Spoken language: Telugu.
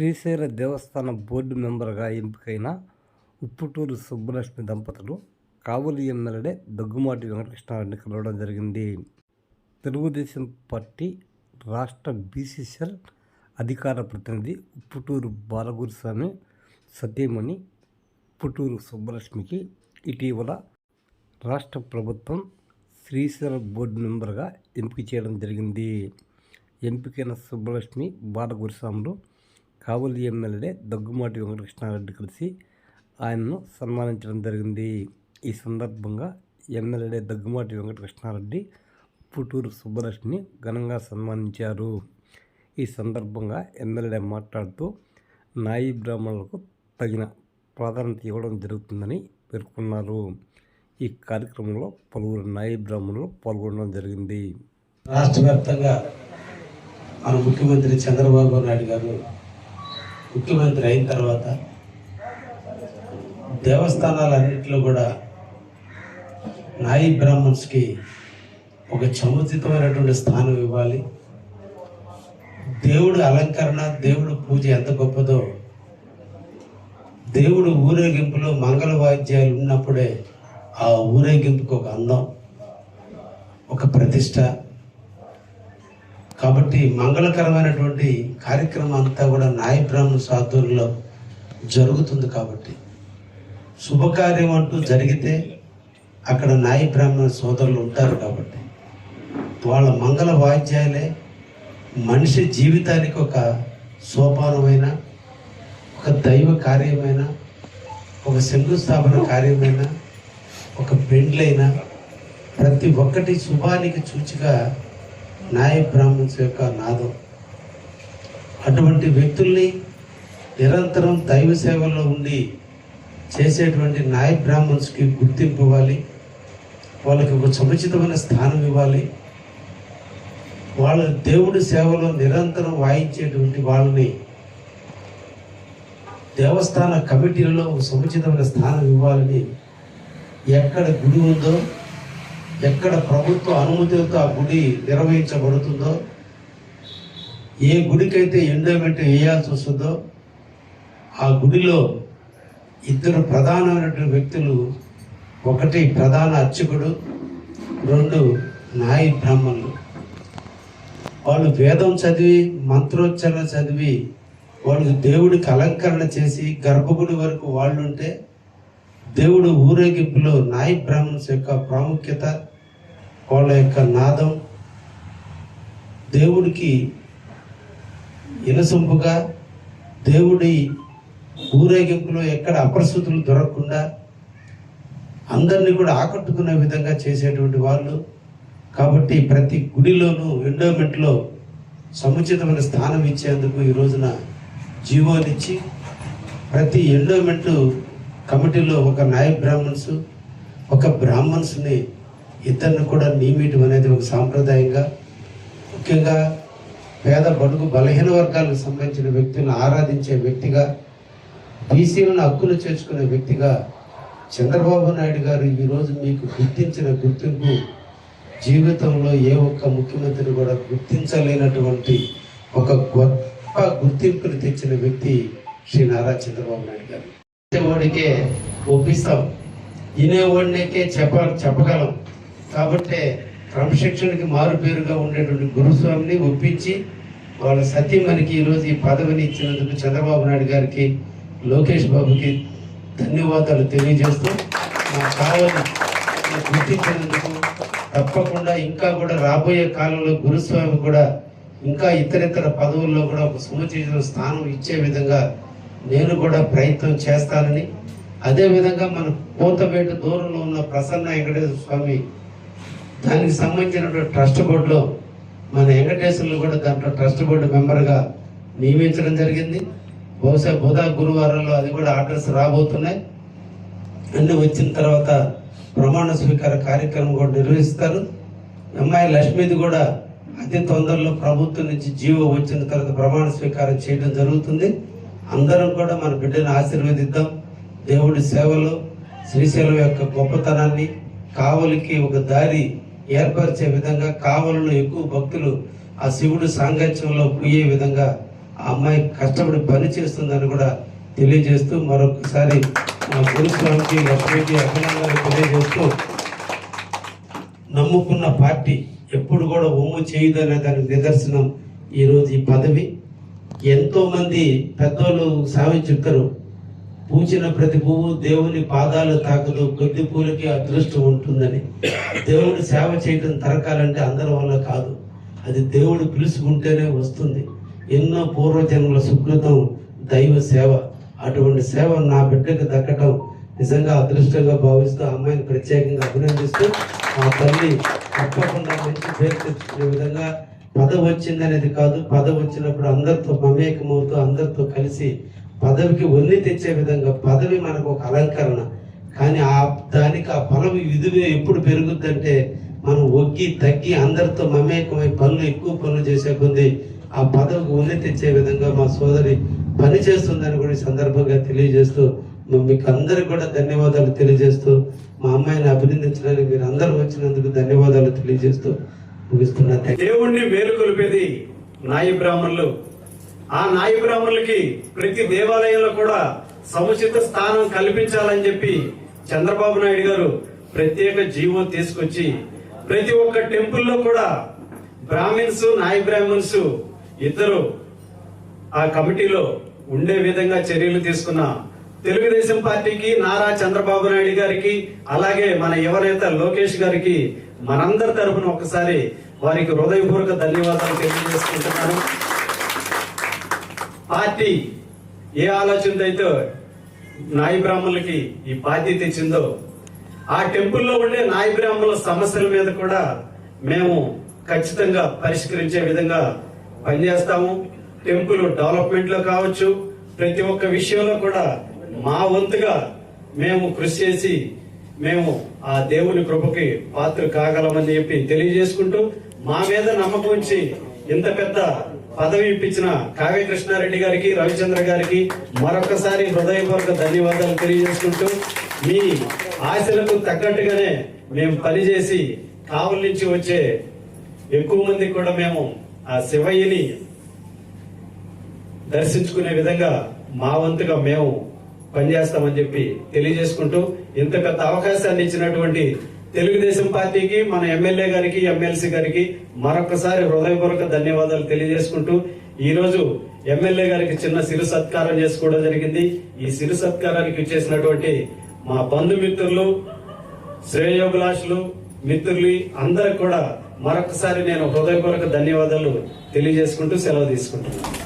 శ్రీశైల దేవస్థాన బోర్డు మెంబర్గా ఎంపికైన ఉప్పుటూరు సుబ్బలక్ష్మి దంపతులు కావలి ఎమ్మెల్యే దగ్గుమాటి వెంకటకృష్ణారెడ్డి కలవడం జరిగింది. తెలుగుదేశం పార్టీ రాష్ట్ర బీసీసీఎల్ అధికార ప్రతినిధి ఉప్పుటూరు బాలగురుస్వామి సతీమణి ఉప్పుటూరు సుబ్బలక్ష్మికి ఇటీవల రాష్ట్ర ప్రభుత్వం శ్రీశైల బోర్డు మెంబర్గా ఎంపిక చేయడం జరిగింది. ఎంపికైన సుబ్బలక్ష్మి బాలగురుస్వాములు కావలి ఎమ్మెల్యే దగ్గుమాటి వెంకటకృష్ణారెడ్డి కలిసి ఆయనను సన్మానించడం జరిగింది. ఈ సందర్భంగా ఎమ్మెల్యే దగ్గుమాటి వెంకటకృష్ణారెడ్డి పుట్టూరు సుబ్బలక్ష్మిని ఘనంగా సన్మానించారు. ఈ సందర్భంగా ఎమ్మెల్యే మాట్లాడుతూ నాయి బ్రాహ్మణులకు తగిన ప్రాధాన్యత ఇవ్వడం జరుగుతుందని పేర్కొన్నారు. ఈ కార్యక్రమంలో పలువురు నాయి బ్రాహ్మణులు పాల్గొనడం జరిగింది. రాష్ట్ర వ్యాప్తంగా మన ముఖ్యమంత్రి చంద్రబాబు నాయుడు గారు ముఖ్యమంత్రి అయిన తర్వాత దేవస్థానాలన్నింటిలో కూడా నాయి బ్రాహ్మణ్స్కి ఒక సముచితమైనటువంటి స్థానం ఇవ్వాలి. దేవుడు అలంకరణ దేవుడు పూజ ఎంత గొప్పదో దేవుడు ఊరేగింపులో మంగళ వాయిద్యాలు ఉన్నప్పుడే ఆ ఊరేగింపుకు ఒక అందం ఒక ప్రతిష్ట. కాబట్టి మంగళకరమైనటువంటి కార్యక్రమం అంతా కూడా నాయబ్రాహ్మణ సాధువుల్లో జరుగుతుంది కాబట్టి. శుభకార్యం అంటూ జరిగితే అక్కడ నాయబ్రాహ్మణ సోదరులు ఉంటారు కాబట్టి. వాళ్ళ మంగళ వాయిద్యాలే మనిషి జీవితానికి ఒక సోపానమైన ఒక దైవ కార్యమైన ఒక శంకుస్థాపన కార్యమైన ఒక పెండ్లైన ప్రతి ఒక్కటి శుభానికి చూచిగా న్యాయ బ్రాహ్మణ్స్ యొక్క నాదం. అటువంటి వ్యక్తుల్ని నిరంతరం దైవ సేవల్లో ఉండి చేసేటువంటి న్యాయ బ్రాహ్మణ్స్కి గుర్తింపు ఇవ్వాలి. వాళ్ళకి ఒక సముచితమైన స్థానం ఇవ్వాలి. వాళ్ళ దేవుడి సేవలో నిరంతరం వాయించేటువంటి వాళ్ళని దేవస్థాన కమిటీలలో ఒక సముచితమైన స్థానం ఇవ్వాలని ఎక్కడ గుడి ఉందో ఎక్కడ ప్రభుత్వ అనుమతులతో ఆ గుడి నిర్వహించబడుతుందో ఏ గుడికైతే ఎండోమెంట్ వేయాల్సి వస్తుందో ఆ గుడిలో ఇద్దరు ప్రధానమైనటువంటి వ్యక్తులు ఒకటి ప్రధాన అర్చకుడు రెండు నాయి బ్రాహ్మణులు. వాళ్ళు వేదం చదివి మంత్రోచ్చరణ చదివి వాళ్ళు దేవుడికి అలంకరణ చేసి గర్భగుడి వరకు వాళ్ళుంటే దేవుడు ఊరేగింపులో నాయి బ్రాహ్మణ్స్ యొక్క ప్రాముఖ్యత వాళ్ళ యొక్క నాదం. దేవుడికి ఇనసొంపుగా దేవుడి ఊరేగింపులో ఎక్కడ అప్రస్తుతులు దొరకకుండా అందరినీ కూడా ఆకట్టుకునే విధంగా చేసేటువంటి వాళ్ళు. కాబట్టి ప్రతి గుడిలోనూ ఎండోమెంట్లో సముచితమైన స్థానం ఇచ్చేందుకు ఈ రోజున జీవోనిచ్చి ప్రతి ఎండోమెంట్ కమిటీలో ఒక నాయ బ్రాహ్మణ్స్ ఒక బ్రాహ్మణ్స్ని ఇద్దరిని కూడా నియమించడం అనేది ఒక సాంప్రదాయంగా ముఖ్యంగా పేద బడుగు బలహీన వర్గాలకు సంబంధించిన వ్యక్తులను ఆరాధించే వ్యక్తిగా బీసీలను హక్కులు చేర్చుకునే వ్యక్తిగా చంద్రబాబు నాయుడు గారు ఈరోజు మీకు గుర్తించిన గుర్తింపు జీవితంలో ఏ ఒక్క ముఖ్యమంత్రిని కూడా గుర్తించలేనటువంటి ఒక గొప్ప గుర్తింపును తెచ్చిన వ్యక్తి శ్రీ నారా చంద్రబాబు నాయుడు గారు. వాడికే ఒప్పిస్తాం. వినేవాడికే చెప్ప చెప్పగలం. కాబట్టి క్రమశిక్షణకి మారు పేరుగా ఉండేటువంటి గురుస్వామిని ఒప్పించి వాళ్ళ సత్యమనికి ఈరోజు ఈ పదవిని ఇచ్చినందుకు చంద్రబాబు నాయుడు గారికి లోకేష్ బాబుకి ధన్యవాదాలు తెలియజేస్తూ మా కావాలని గుర్తించినందుకు తప్పకుండా ఇంకా కూడా రాబోయే కాలంలో గురుస్వామి కూడా ఇంకా ఇతరితర పదవుల్లో కూడా ఒక సముచిత స్థానం ఇచ్చే విధంగా నేను కూడా ప్రయత్నం చేస్తానని. అదేవిధంగా మన కోతపేట దూరంలో ఉన్న ప్రసన్న వెంకటేశ్వర స్వామి దానికి సంబంధించినటువంటి ట్రస్ట్ బోర్డులో మన వెంకటేశ్వర్లు కూడా దాంట్లో ట్రస్ట్ బోర్డు మెంబర్గా నియమించడం జరిగింది. బహుశా బుధ గురువారంలో అది కూడా ఆర్డర్స్ రాబోతున్నాయి. అన్ని వచ్చిన తర్వాత ప్రమాణ స్వీకార కార్యక్రమం కూడా నిర్వహిస్తారు. అమ్మాయి లక్ష్మిది కూడా అతి తొందరలో ప్రభుత్వం నుంచి జీవో వచ్చిన తర్వాత ప్రమాణ స్వీకారం చేయడం జరుగుతుంది. అందరం కూడా మన బిడ్డను ఆశీర్వదిద్దాం. దేవుడి సేవలో శ్రీశైలం యొక్క గొప్పతనాన్ని కావలికి ఒక దారి ఏర్పరిచే విధంగా కావలను ఎక్కువ భక్తులు ఆ శివుడు సాంగత్యంలో పోయే విధంగా ఆ అమ్మాయి కష్టపడి పని చేస్తుందని కూడా తెలియజేస్తూ మరొకసారి మా గురుస్వామికి లక్ష్మికి అభినందనలు తెలియజేస్తూ నమ్ముకున్న పార్టీ ఎప్పుడు కూడా ఒమ్ము చేయదనే దానికి నిదర్శనం ఈరోజు ఈ పదవి. ఎంతోమంది పెద్దోళ్ళు సావి చెప్తారు పూచిన ప్రతి పువ్వు దేవుని పాదాలు తాకదు కొద్ది పూలకి అదృష్టం ఉంటుందని దేవుని సేవ చేయడం తరకాలంటే అందరి వల్ల కాదు. అది దేవుడు పిలుచుకుంటేనే వస్తుంది. ఎన్నో పూర్వజన్మల సుకృతం దైవ సేవ. అటువంటి సేవ నా బిడ్డకు దక్కటం నిజంగా అదృష్టంగా భావిస్తూ అమ్మాయిని ప్రత్యేకంగా అభినందిస్తూ ఆ తల్లి తప్పకుండా మంచి పేరు తెచ్చుకునే విధంగా పదవి వచ్చిందనేది కాదు. పదవి వచ్చినప్పుడు అందరితో మమేకమవుతూ అందరితో కలిసి పదవికి ఒన్ని తెచ్చే విధంగా పదవి మనకు ఒక అలంకరణ కానీ ఆ దానికి ఆ పదవి విధులు ఎప్పుడు పెరుగుద్దంటే మనం ఒగ్గి తగ్గి అందరితో మమేకమై పనులు ఎక్కువ పనులు చేసే కొద్దీ ఆ పదవికి ఉన్ని తెచ్చే విధంగా మా సోదరి పని చేస్తుందని కూడా ఈ సందర్భంగా తెలియజేస్తూ మీకు అందరికి కూడా ధన్యవాదాలు తెలియజేస్తూ మా అమ్మాయిని అభినందించడానికి మీరు అందరూ వచ్చినందుకు ధన్యవాదాలు తెలియజేస్తూ ముగిస్తున్నా థాంక్యూ. దేవుణ్ణి మేలుకొలిపేది నాయ బ్రాహ్మణులు ఆ నాయకురాములకి ప్రతి దేవాలయంలో కూడా సముచిత స్థానం కల్పించాలని చెప్పి చంద్రబాబు నాయుడు గారు ప్రత్యేక జీవో తీసుకొచ్చి ప్రతి ఒక్క టెంపుల్లో కూడా బ్రాహ్మిన్స్ నాయ బ్రాహ్మిన్స్ ఇద్దరు ఆ కమిటీలో ఉండే విధంగా చర్యలు తీసుకున్న తెలుగుదేశం పార్టీకి నారా చంద్రబాబు నాయుడు గారికి అలాగే మన యువనేత లోకేష్ గారికి మనందరి తరఫున ఒకసారి వారికి హృదయపూర్వక ధన్యవాదాలు తెలియజేసుకుంటున్నాను. పార్టీ ఏ ఆలోచనతో అయితే నాయి బ్రాహ్మణులకి ఈ బాధ్యత తెచ్చిందో ఆ టెంపుల్లో ఉండే నాయ బ్రాహ్మణుల సమస్యల మీద కూడా మేము ఖచ్చితంగా పరిష్కరించే విధంగా పనిచేస్తాము. టెంపుల్ డెవలప్మెంట్లో కావచ్చు ప్రతి ఒక్క విషయంలో కూడా మా వంతుగా మేము కృషి చేసి మేము ఆ దేవుని కృపకి పాత్ర కాగలమని చెప్పి తెలియజేసుకుంటూ మా మీద నమ్మకం ఉంచి ఇంత పెద్ద పదవి ఇప్పించిన కావ్య కృష్ణారెడ్డి గారికి రవిచంద్ర గారికి మరొకసారి హృదయపూర్వక ధన్యవాదాలు తెలియజేసుకుంటూ మీ ఆశలకు తగ్గట్టుగానే మేము పనిచేసి కావుల నుంచి వచ్చే ఎక్కువ మంది కూడా మేము ఆ శివయ్యని దర్శించుకునే విధంగా మా వంతుగా మేము పనిచేస్తామని చెప్పి తెలియజేసుకుంటూ ఇంత పెద్ద అవకాశాన్ని ఇచ్చినటువంటి తెలుగుదేశం పార్టీకి మన ఎమ్మెల్యే గారికి ఎమ్మెల్సీ గారికి మరొకసారి హృదయపూర్వక ధన్యవాదాలు తెలియజేసుకుంటూ ఈ రోజు ఎమ్మెల్యే గారికి చిన్న సిరు సత్కారం చేసుకోవడం జరిగింది. ఈ సిరు సత్కారానికి ఇచ్చేసినటువంటి మా బంధుమిత్రులు శ్రేయోభిలాషులు మిత్రులు అందరికి కూడా మరొకసారి నేను హృదయపూర్వక ధన్యవాదాలు తెలియజేసుకుంటూ సెలవు తీసుకుంటున్నాను.